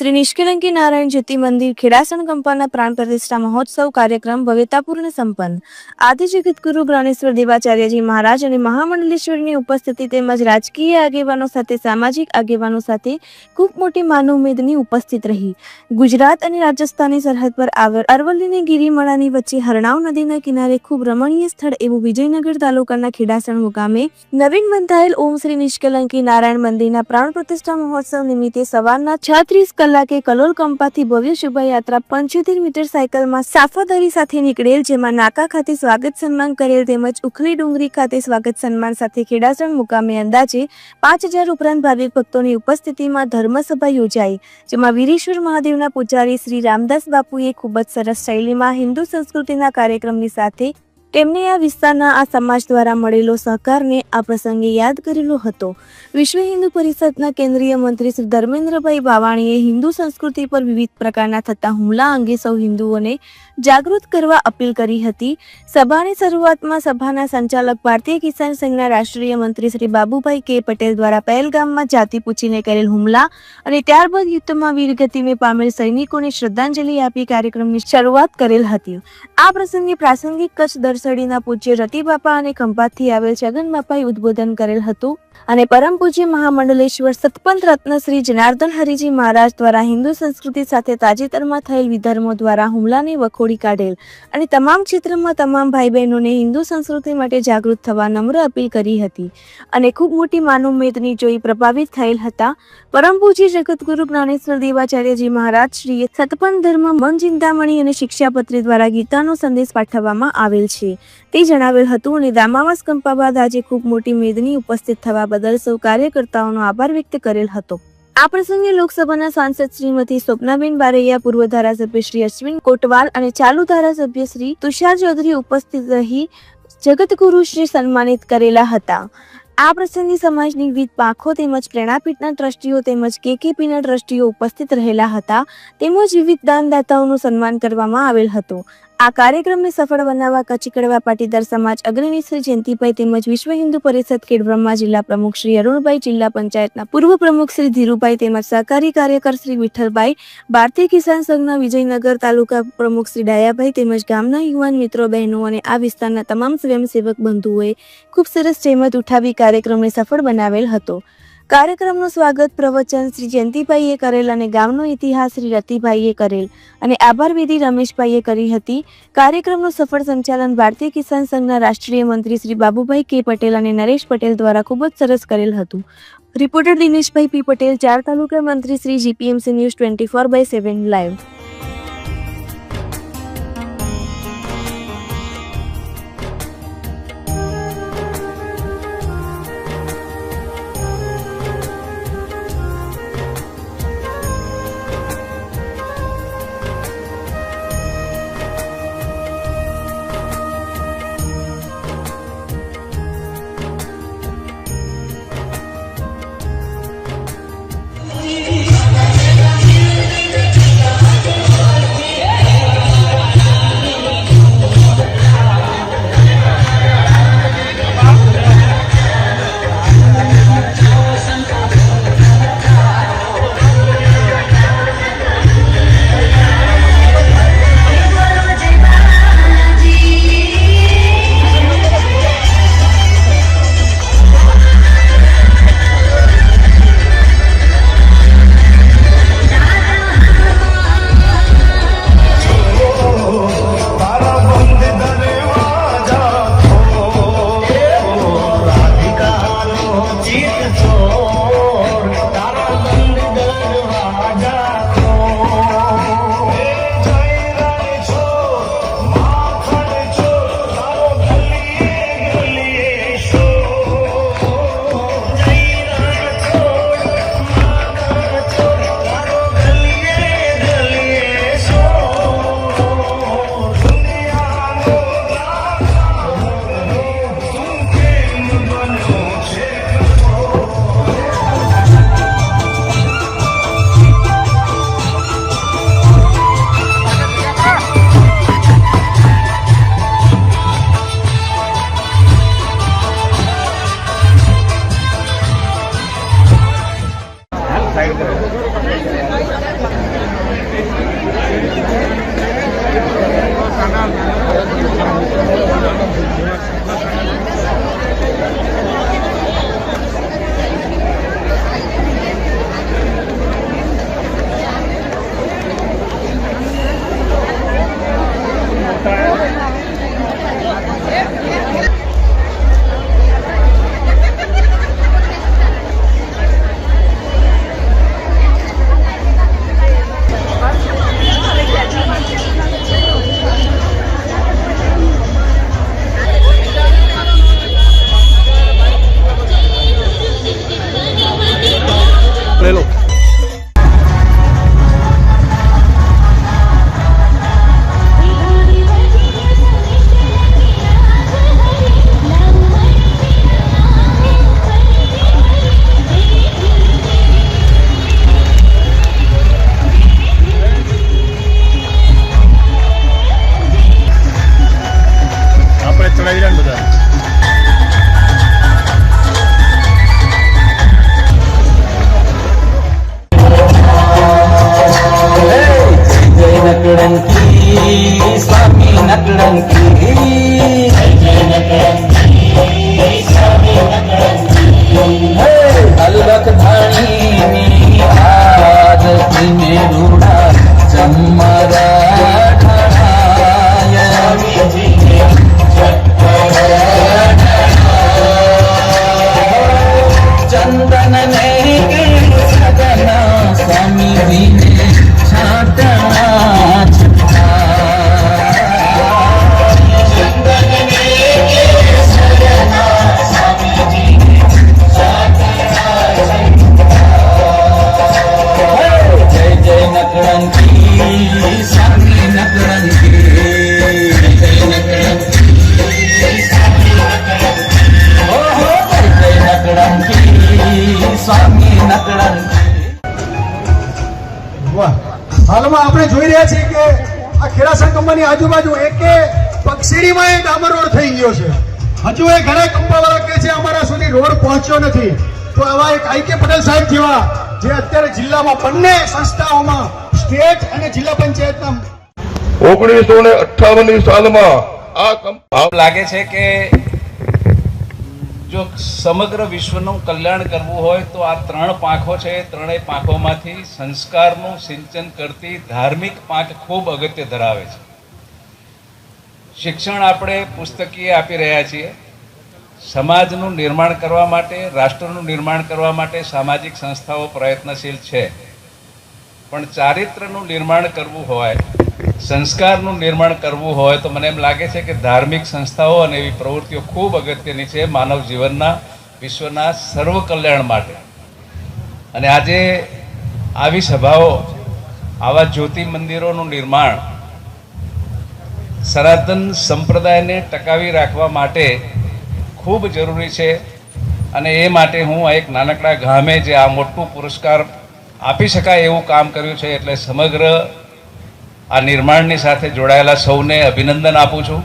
Shri Nishkalanki Narayan Jyoti મંદિર ખેડાસણ કંપાના પ્રાણ પ્રતિષ્ઠા મહોત્સવ કાર્યક્રમ ભવ્યતાપૂર્ણ સંપન્ન. આદિ જગતગુરુ જ્ઞાનેશ્વર દેવાચાર્યજી મહારાજ અને મહામંડલેશ્વરની ઉપસ્થિતિ તેમજ રાજકીય આગેવાનો સાથે, સામાજિક આગેવાનો સાથે ખૂબ મોટી માનવમેદની ઉપસ્થિત રહી. ગુજરાત અને રાજસ્થાની સરહદ પર આવેલ અરવલ્લીની ગિરિમળાની વચ્ચે હરણાવ નદીના કિનારે ખૂબ રમણીય સ્થળ એવું વિજયનગર તાલુકાના ખેડાસણ મુકામે નવીન બંધાયેલ ઓમ શ્રી નિષ્કલંકી નારાયણ મંદિરના પ્રાણ પ્રતિષ્ઠા મહોત્સવ નિમિત્તે સવારના છત્રીસ કલાકે કલોલ કંપાથી ભવ્ય શોભાયાત્રા પંચોતેર મીટર સાયકલમાં સાફાદારી સાથે નીકળેલ, જેમાં નાકા ખાતે સ્વાગત સન્માન કરેલ તેમજ ઉખલી ડુંગરી ખાતે સ્વાગત સન્માન સાથે ખેડાસણ મુકામે અંદાજે પાંચ હજાર ઉપરાંત ભાવિક ભક્તોની ઉપસ્થિતિમાં ધર્મસભા યોજાઈ, જેમાં વીરેશ્વર મહાદેવના પૂજારી શ્રી રામદાસ બાપુએ ખૂબ જ સરસ શૈલીમાં હિન્દુ સંસ્કૃતિના કાર્યક્રમની સાથે તેમને આ વિસ્તારના આ સમાજ દ્વારા મળેલો સહકારને આ પ્રસંગે યાદ કરેલો હતો. વિશ્વ હિન્દુ પરિષદના કેન્દ્રીય મંત્રી શ્રી ધર્મેન્દ્રભાઈ બાવાણીએ હિન્દુ સંસ્કૃતિ પર વિવિધ પ્રકારના થતા હુમલા અંગે સૌ હિન્દુઓને જાગૃત કરવા અપીલ કરી હતી. સભાની શરૂઆતમાં સભાના સંચાલક ભારતીય કિસાન સંઘના રાષ્ટ્રીય મંત્રી શ્રી બાબુભાઈ કે પટેલ દ્વારા પહેલગામમાં જાતિ પૂછીને કરેલ હુમલા અને ત્યારબાદ યુદ્ધમાં વીરગતિને પામેલ સૈનિકોને શ્રદ્ધાંજલિ આપી કાર્યક્રમની શરૂઆત કરેલ હતી. આ પ્રસંગે પ્રાસંગિક કચ્છ દરસડીના પૂજ્ય રતિબાપા અને ખંભાતથી આવેલ છગન બાપાએ ઉદ્બોધન કરેલ હતું અને પરમ પૂજ્ય મહામંડલેશ્વર સતપંથ રત્ન શ્રી જનાર્દન હરિજી મહારાજ દ્વારા હિન્દુ સંસ્કૃતિ સાથે તાજેતરમાં થયેલ વિધર્મો દ્વારા હુમલાને વખોડી કાઢેલ અને તમામ ક્ષેત્રમાં તમામ ભાઈ બહેનોને હિન્દુ સંસ્કૃતિ માટે જાગૃત થવા નમ્ર અપીલ કરી હતી અને ખૂબ મોટી માનવમેદની જોઈ પ્રભાવિત થયેલ હતા. પરમ પૂજ્ય જગતગુરુ જ્ઞાનેશ્વર દેવાચાર્યજી મહારાજ શ્રીએ સતપંથ ધર્મ, મન, ચિંતામણી અને શિક્ષાપત્રી દ્વારા ગીતાનો સંદેશ પાઠવવામાં આવેલ છે. તે જણાવેલ હતું અને દામાવાસ કંપા બાદ આજે ખૂબ મોટી મેદની ઉપસ્થિત થવા બદલ સૌ કાર્યકર્તાઓનો આભાર વ્યક્ત કરેલ હતો. આ પ્રસંગે લોકસભાના સાંસદ શ્રીમતી સ્વપ્નાબેન બારૈયા, પૂર્વ ધારાસભ્ય શ્રી અશ્વિન કોટવાલ અને ચાલુ ધારાસભ્ય શ્રી તુષાર ચૌધરી ઉપસ્થિત રહી જગતગુરુ શ્રી સન્માનિત કરેલા હતા. આ પ્રસંગે સમાજની વિવિધ પાંખો તેમજ પ્રેરણાપીઠના ટ્રસ્ટીઓ તેમજ કેકેપીના ટ્રસ્ટીઓ ઉપસ્થિત રહેલા હતા. તેમજ વિવિધ દાનદાતાઓનું સન્માન કરવામાં આવેલ હતું. આ કાર્યક્રમને સફળ બનાવવા કચ્છી કડવા પાટીદાર સમાજ અગ્રણી શ્રી જયંતિભાઈ તેમજ વિશ્વ હિન્દુ પરિષદ ખેડબ્રહ્મા જિલ્લા પ્રમુખ શ્રી અરુણભાઈ જિલ્લા પંચાયતના પૂર્વ પ્રમુખ શ્રી ધીરુભાઈ તેમજ સહકારી કાર્યકર શ્રી વિઠ્ઠલભાઈ, ભારતીય કિસાન સંઘના વિજયનગર તાલુકા પ્રમુખ શ્રી ડાયાભાઈ તેમજ ગામના યુવાન મિત્રો, બહેનો અને આ વિસ્તારના તમામ સ્વયંસેવક બંધુઓએ ખૂબ સરસ જહેમત ઉઠાવી કાર્યક્રમને સફળ બનાવેલ હતો. કાર્યક્રમનું સ્વાગત પ્રવચન શ્રી જયંતિભાઈએ કરેલ અને ગામનો ઇતિહાસ શ્રી રતિભાઈએ કરેલ. અને આભાર વિધિ રમેશભાઈએ કરી હતી. કાર્યક્રમનું સફળ સંચાલન ભારતીય કિસાન સંઘના રાષ્ટ્રીય મંત્રી શ્રી બાબુભાઈ કે પટેલ અને નરેશ પટેલ દ્વારા ખૂબ જ સરસ કરેલ હતું. રિપોર્ટર દિનેશભાઈ પી પટેલ, ચાર તાલુકા મંત્રી Shri GPMC news twenty four by seven live. હાલમાં આપણે જોઈ રહ્યા છીએ કે આ ખેડાસણ કંપની આજુબાજુ એક પક્ષીડીમાં એ ડામર રોડ થઈ ગયો છે. હજુ એ ઘણા કંપાવાળા કે છે અમારા સુધી રોડ પહોંચ્યો નથી. તો આવા એક આઈ કે પટેલ સાહેબ જેવા જે અત્યારે જિલ્લામાં બંને સંસ્થાઓમાં સ્ટેટ અને જિલ્લા પંચાયતના ઓગણીસો ને અઠાવન સાલમાં આ કંપ- ભાવ લાગે છે કે જો સમગ્ર વિશ્વનું કલ્યાણ કરવું હોય તો આ ત્રણ પાંખો છે. ત્રણેય પાંખોમાંથી સંસ્કારનું સિંચન કરતી ધાર્મિક પાંખ ખૂબ અગત્ય ધરાવે છે. શિક્ષણ આપણે પુસ્તકીય આપી રહ્યા છીએ. સમાજનું નિર્માણ કરવા માટે, રાષ્ટ્રનું નિર્માણ કરવા માટે સામાજિક સંસ્થાઓ પ્રયત્નશીલ છે. પણ ચારિત્રનું નિર્માણ કરવું હોય સંસ્કારનું નિર્માણ કરવું હોય તો મને એમ લાગે છે કે ધાર્મિક સંસ્થાઓ અને એવી પ્રવૃત્તિઓ ખૂબ અગત્યની છે માનવ જીવનના વિશ્વના સર્વ કલ્યાણ માટે. અને આજે આવી સભાઓ, આવા જ્યોતિ મંદિરોનું નિર્માણ, સનાતન સંપ્રદાયને ટકાવી રાખવા માટે ખૂબ જરૂરી છે. અને એ માટે હું એક નાનકડા ગામે જે આ મોટું પુરસ્કાર આપી શકાય એવું કામ કર્યું છે એટલે સમગ્ર આ નિર્માણની સાથે જોડાયેલા સૌને અભિનંદન આપું છું.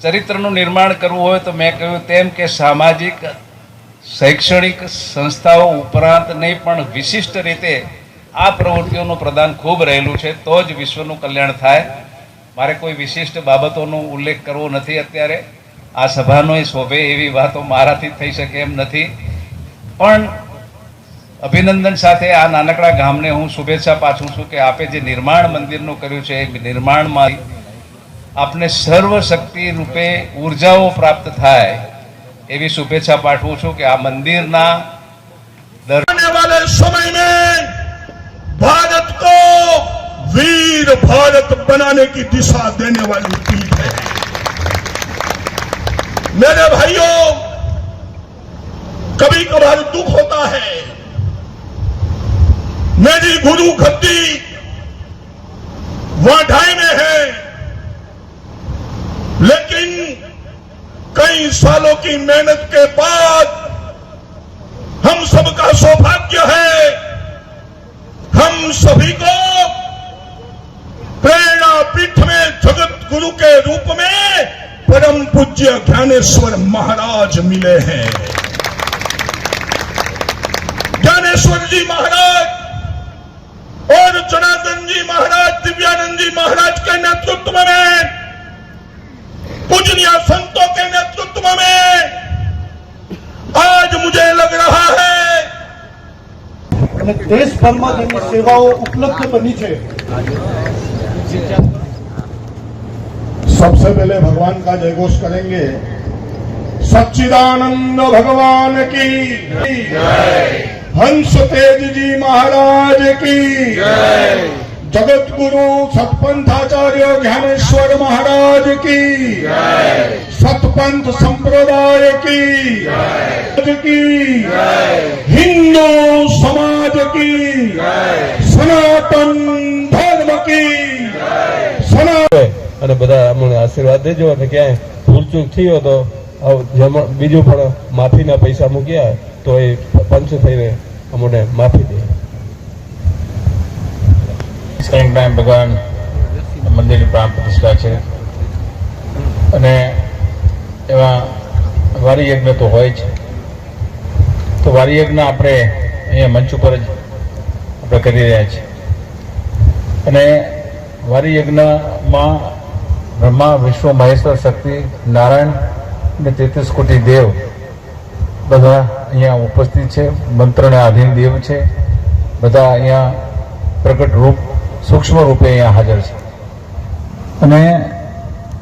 ચરિત્રનું નિર્માણ કરવું હોય તો મેં કહ્યું તેમ કે સામાજિક, શૈક્ષણિક સંસ્થાઓ ઉપરાંત નહીં પણ વિશિષ્ટ રીતે આ પ્રવૃત્તિઓનું પ્રદાન ખૂબ રહેલું છે, તો જ વિશ્વનું કલ્યાણ થાય. મારે કોઈ વિશિષ્ટ બાબતોનો ઉલ્લેખ કરવો નથી અત્યારે. આ સભાનો શોભે એવી વાતો મારાથી થઈ શકે એમ નથી. પણ અભિનંદન સાથે આ નાનકડા ગામને હું શુભેચ્છા પાછું છું કે આપે જે નિર્માણ મંદિરનું કર્યું છે એ નિર્માણમાં આપને સર્વશક્તિ રૂપે ઉર્જાઓ પ્રાપ્ત થાય એવી શુભેચ્છા પાઠવું છું કે આ મંદિરના દર आने वाले समय में भारत को वीर भारत बनाने की दिशा देने वाली पीठ है मेरे भाइयों कभी कभार दुख होता है मेरी गुरु गद्दी वाढाई में है। लेकिन कई सालों की मेहनत के बाद हम सबका सौभाग्य है। हम सभी को प्रेरणा पीठ में जगत गुरु के रूप में परम पूज्य ज्ञानेश्वर महाराज मिले हैं। ज्ञानेश्वर जी महाराज और जनार्दन जी महाराज दिव्यानंद जी महाराज के नेतृत्व में पूजनीय संतों के नेतृत्व में आज मुझे लग रहा है અને દેશભરમાં તેમની સેવાઓ ઉપલબ્ધ બની છે सबसे पहले भगवान का जय घोष करेंगे सच्चिदानंद भगवान की हंस હંસ તેજજી મહારાજ કી જગત ગુરુ સતપંથાચાર્ય જ્ઞાનેશ્વર મહારાજ કી સતપંથ સંપ્રદાય કી કી હિન્દુ સમાજ કી સનાતન ધર્મ કી અને બધા મને આશીર્વાદ દેજો અને ક્યાંય ભૂલચૂક થયો તો બીજું પણ માફીના પૈસા મૂક્યા. તો એ પંચ થઈને અમને માફી દે. સ્કંદનારાયણ ભગવાન મંદિરની પ્રાણ પ્રતિષ્ઠા છે. અને એમાં વારી યજ્ઞ તો હોય છે તો વારી યજ્ઞ આપણે અહીંયા મંચ ઉપર જ આપણે કરી રહ્યા છીએ. અને વારી યજ્ઞમાં બ્રહ્મા વિશ્વ મહેશ્વર, શક્તિ, નારાયણ અને તેત્રીસ કોટી દેવ બધા અહીંયા ઉપસ્થિત છે, મંત્રને આધીન દેવ છે. બધા અહીંયા પ્રગટ રૂપ સૂક્ષ્મ રૂપે અહીંયા હાજર છે. અને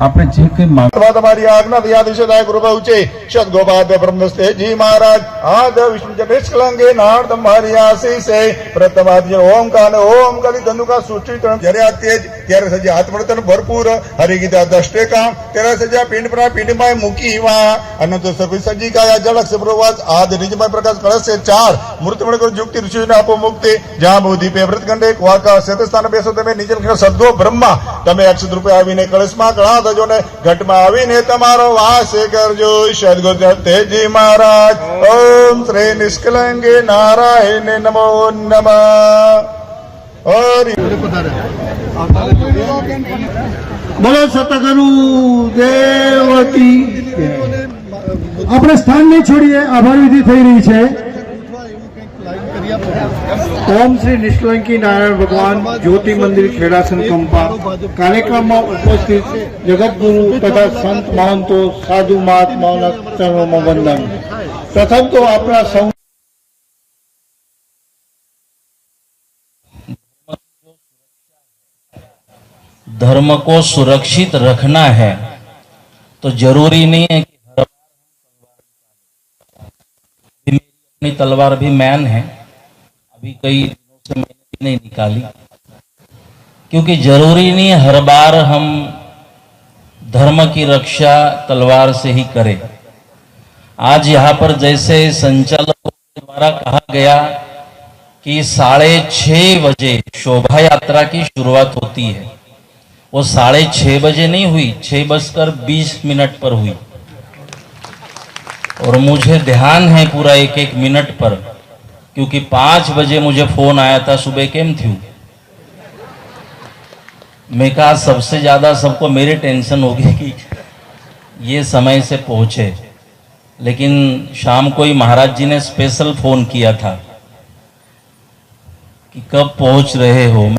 આપણે જે કંઈ માંગ અથવા તમારી આજ્ઞા દયાદિશદાય કૃપા ઉચે સદગોપાદ્ય બ્રહ્મસ્તે જી મહારાજ આદ વિષ્ણુ જગેશ કલંગે નાળ તમારી આશીષે પ્રથમાદ ઓમકાર ને ઓમ કલી ધનુકા સૃષ્ટિ ત્રણ જ્યારે આ તેજ ત્યારે સજ્જા આત્મર્તન ભરપૂર હરિગીતા દષ્ટે કામ ત્યારે સજ્જા પિંડ પર પિંડમાં મૂકી વા અનંત સભી સજી કાયા જલક સપ્રવાસ આદ નિજમય પ્રકાશ કળશે ચાર મૃત્યુમણ કર યુક્તિ ઋષિને આપો મુક્તિ જ્યાં બુદ્ધિ પે વ્રતખંડે વાકા શેતસ્થાન બેસો તમે નિજલ સદ્ગો બ્રહ્મા તમે અક્ષત રૂપે આવીને કળશમાં કળા થજો ને ઘટમાં આવીને તમારો વાસ કરજો. સદગો તેજી મહારાજ. ઓમ શ્રી નિષ્કલંગે નારાયણ નમો નમ. બોલો સતગુરુ દેવતી આપણે સ્થાન નહીં છોડીએ, આભાર વિધિ થઈ રહી છે. ઓમ શ્રી નિષ્કલંકી નારાયણ ભગવાન જ્યોતિ મંદિર ખેડાસન કંપા કાર્યક્રમમાં ઉપસ્થિત જગતગુરુ તથા સંત મહંતો સાધુ મહાત્માઓના ચરણોમાં વંદન પ્રથમ તો આપણા સૌ धर्म को सुरक्षित रखना है तो जरूरी नहीं है कि हर बार हम तलवार निकालें। अभी मेरी अपनी तलवार भी मैन है अभी कई दिनों से मैंने भी नहीं निकाली। क्योंकि ज़रूरी नहीं हर बार हम धर्म की रक्षा तलवार से ही करें। आज यहाँ पर जैसे संचालकों द्वारा कहा गया कि साढ़े छह बजे शोभा यात्रा की शुरुआत होती है। वो साढ़े छह बजे नहीं हुई, छह बजकर बीस मिनट पर हुई। और मुझे ध्यान है पूरा एक एक मिनट पर क्योंकि पाँच बजे मुझे फ़ोन आया था, सुबह केम थी मैं कहा, सबसे ज़्यादा सबको मेरी टेंशन होगी कि ये समय से पहुँचे। लेकिन शाम को ही महाराज जी ने स्पेशल फ़ोन किया था कि कब पहुँच रहे हो?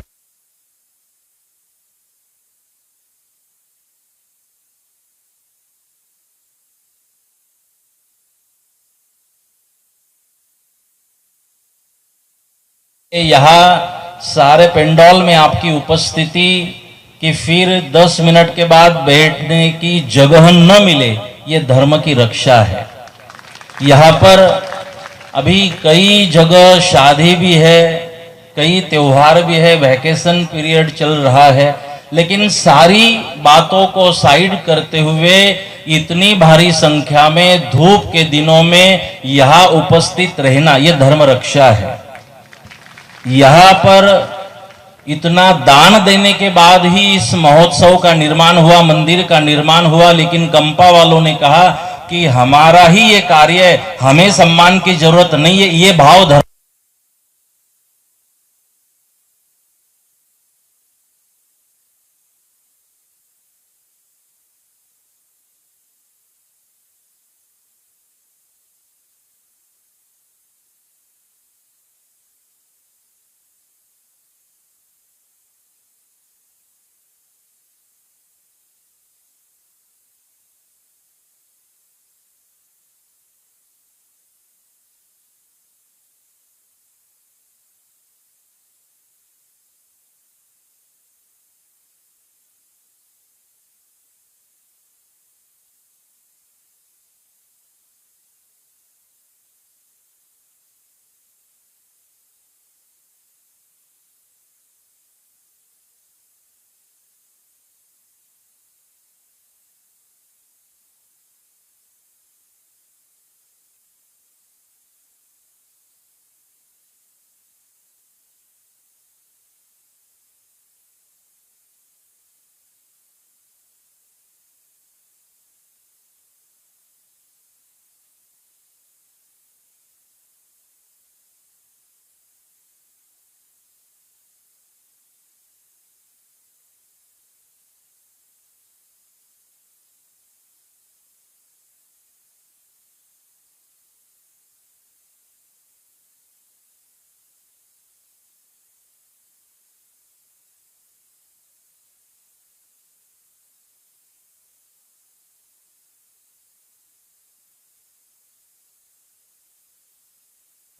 यहाँ सारे पेंडॉल में आपकी उपस्थिति कि फिर 10 मिनट के बाद बैठने की जगह न मिले, ये धर्म की रक्षा है। यहाँ पर अभी कई जगह शादी भी है, कई त्योहार भी है वैकेशन पीरियड चल रहा है, लेकिन सारी बातों को साइड करते हुए इतनी भारी संख्या में धूप के दिनों में यहाँ उपस्थित रहना, ये धर्म रक्षा है। यहाँ पर इतना दान देने के बाद ही इस महोत्सव का निर्माण हुआ, मंदिर का निर्माण हुआ, लेकिन कंपा वालों ने कहा कि हमारा ही ये कार्य है, हमें सम्मान की ज़रूरत नहीं है, ये भाव धर्म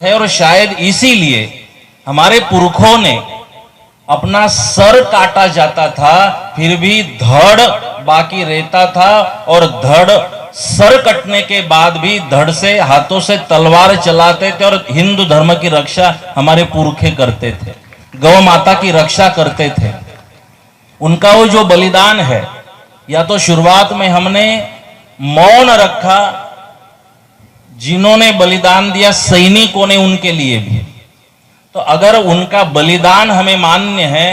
है और शायद इसीलिए हमारे पुरखों ने अपना सर काटा जाता था, फिर भी धड़ बाकी रहता था और धड़ सर कटने के बाद भी धड़ से, हाथों से तलवार चलाते थे और हिंदू धर्म की रक्षा हमारे पुरखे करते थे, गौ माता की रक्षा करते थे। उनका वो जो बलिदान है, या तो शुरुआत में हमने मौन रखा जिन्होंने बलिदान दिया, सैनिकों ने उनके लिए भी। तो अगर उनका बलिदान हमें मान्य है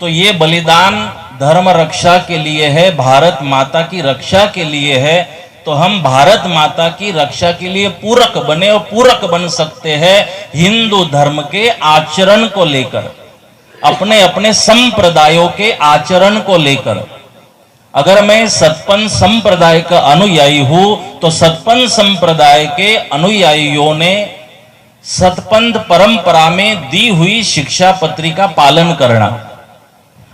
तो ये बलिदान धर्म रक्षा के लिए है, भारत माता की रक्षा के लिए है तो हम भारत माता की रक्षा के लिए पूरक बने और पूरक बन सकते हैं हिंदू धर्म के आचरण को लेकर अपने अपने संप्रदायों के आचरण को लेकर। अगर मैं सतपन संप्रदाय का अनुयायी हूँ तो सतपन संप्रदाय के अनुयायियों ने सतपंथ परंपरा में दी हुई शिक्षा पत्री का पालन करना,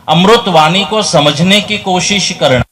अमृतवाणी को समझने की कोशिश करना।